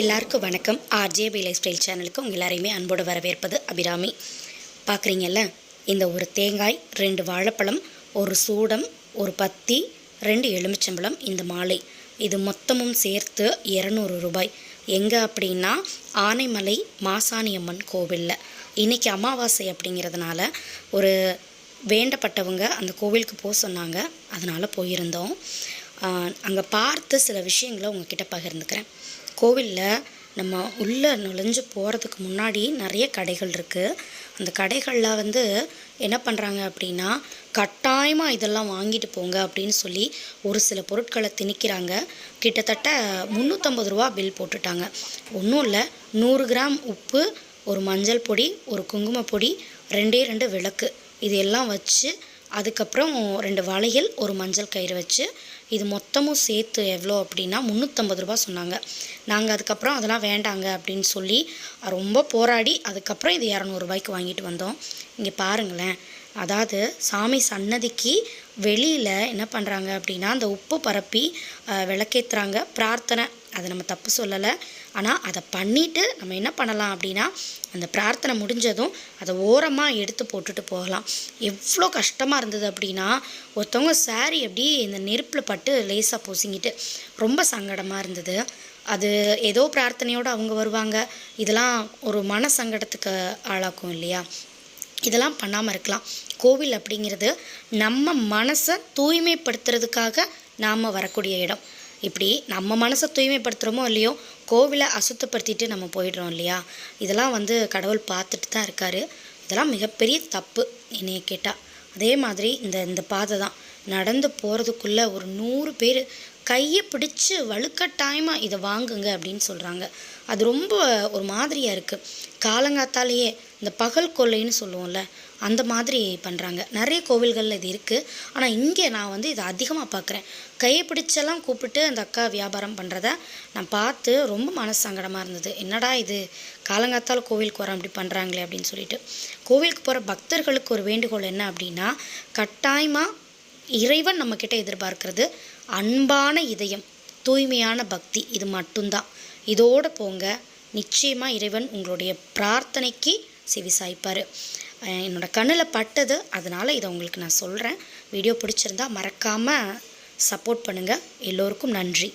எல்லாருக்கும் வணக்கம். RJB life style சேனலுக்கு உங்கள் எல்லாரையுமே அன்போடு வரவேற்பது அபிராமி. பார்க்குறீங்கல்ல இந்த ஒரு தேங்காய் ரெண்டு வாழைப்பழம் ஒரு சூடம் ஒரு பத்தி ரெண்டு எலுமிச்சம்பழம் இந்த மாலை. இது மொத்தமும் சேர்த்து இரநூறு ரூபாய். எங்கே அப்படின்னா ஆனைமலை மாசாணி அம்மன் கோவிலில். இன்றைக்கி அமாவாசை அப்படிங்கிறதுனால ஒரு வேண்டப்பட்டவங்க அந்த கோவிலுக்கு போக சொன்னாங்க. அதனால் போயிருந்தோம். அங்கே பார்த்த சில விஷயங்களை உங்ககிட்ட பகிர்ந்துக்கிறேன். கோவிலில் நம்ம உள்ளே நுழைஞ்சு போகிறதுக்கு முன்னாடி நிறைய கடைகள் இருக்குது அந்த கடைகளில் வந்து என்ன பண்ணுறாங்க அப்படின்னா கட்டாயமாக இதெல்லாம் வாங்கிட்டு போங்க அப்படின்னு சொல்லி ஒரு சில பொருட்களை திணிக்கிறாங்க. கிட்டத்தட்ட முந்நூற்றம்பது ரூபா பில் போட்டுட்டாங்க. ஒன்றும் இல்லை நூறு கிராம் உப்பு ஒரு மஞ்சள் பொடி ஒரு குங்குமப்பொடி ரெண்டே ரெண்டு விளக்கு. இது எல்லாம் வச்சு அதுக்கப்புறம் ரெண்டு வளையல் ஒரு மஞ்சள் கயிறு வச்சு இது மொத்தமும் சேர்த்து எவ்வளோ அப்படின்னா முந்நூற்றம்பது ரூபா சொன்னாங்க. நாங்கள் அதுக்கப்புறம் அதெல்லாம் வேண்டாங்க அப்படின்னு சொல்லி ரொம்ப போராடி அதுக்கப்புறம் இது இரநூறுபாய்க்கு வாங்கிட்டு வந்தோம். இங்கே பாருங்களேன். அதாவது சாமி சன்னதிக்கு வெளியில் என்ன பண்ணுறாங்க அப்படின்னா அந்த உப்பு பரப்பி விளக்கேற்றுறாங்க பிரார்த்தனை. அதை நம்ம தப்பு சொல்லலை. ஆனால் அதை பண்ணிவிட்டு நம்ம என்ன பண்ணலாம் அப்படின்னா அந்த பிரார்த்தனை முடிஞ்சதும் அதை ஓரமாக எடுத்து போட்டுட்டு போகலாம். எவ்வளோ கஷ்டமாக இருந்தது அப்படின்னா ஒருத்தவங்க சாரி எப்படி இந்த நெருப்பில் பட்டு லேசாக பொசுங்கிட்டு ரொம்ப சங்கடமாக இருந்தது. அது ஏதோ பிரார்த்தனையோடு அவங்க வருவாங்க. இதெல்லாம் ஒரு மன சங்கடத்துக்கு ஆளாக்கும் இல்லையா? இதெல்லாம் பண்ணாமல் இருக்கலாம். கோவில் அப்படிங்கிறது நம்ம மனசை தூய்மைப்படுத்துறதுக்காக நாம் வரக்கூடிய இடம். இப்படி நம்ம மனசை தூய்மைப்படுத்துகிறோமோ இல்லையோ கோவிலை அசுத்தப்படுத்திட்டு நம்ம போயிடுறோம் இல்லையா? இதெல்லாம் வந்து கடவுள் பார்த்துட்டு தான் இருக்கார். இதெல்லாம் மிகப்பெரிய தப்பு என்னைய கேட்டால் அதே மாதிரி இந்த இந்த பாதை தான். நடந்து போகிறதுக்குள்ளே ஒரு நூறு பேர் கையை பிடிச்சி வலுக்கட்டாயமாக இதை வாங்குங்க அப்படின்னு சொல்கிறாங்க அது ரொம்ப ஒரு மாதிரியாக இருக்குது காலங்காத்தாலேயே இந்த பகல் கொள்ளைன்னு சொல்லுவோம்ல அந்த மாதிரி பண்ணுறாங்க நிறைய கோவில்களில் இது இருக்குது ஆனால் இங்கே நான் வந்து இதை அதிகமாக பார்க்குறேன் கையை பிடிச்செல்லாம் கூப்பிட்டு அந்த அக்கா வியாபாரம் பண்ணுறத நான் பார்த்து ரொம்ப மனசு சங்கடமாக இருந்தது. என்னடா இது? காலங்காத்தால் கோவிலுக்கு வரோம் அப்படி பண்ணுறாங்களே அப்படின்னு சொல்லிட்டு. கோவிலுக்கு போகிற பக்தர்களுக்கு ஒரு வேண்டுகோள் என்ன அப்படின்னா கட்டாயமாக இறைவன் நம்மக்கிட்ட எதிர்பார்க்கறது அன்பான இதயம் தூய்மையான பக்தி. இது மட்டும்தான். இதோடு போங்க நிச்சயமாக இறைவன் உங்களுடைய பிரார்த்தனைக்கு செவி சாய்ப்பார். என்னோடய கண்ணில் பட்டது அதனால் இதை உங்களுக்கு நான் சொல்கிறேன் வீடியோ பிடிச்சிருந்தா மறக்காமல் சப்போர்ட் பண்ணுங்கள் எல்லோருக்கும் நன்றி.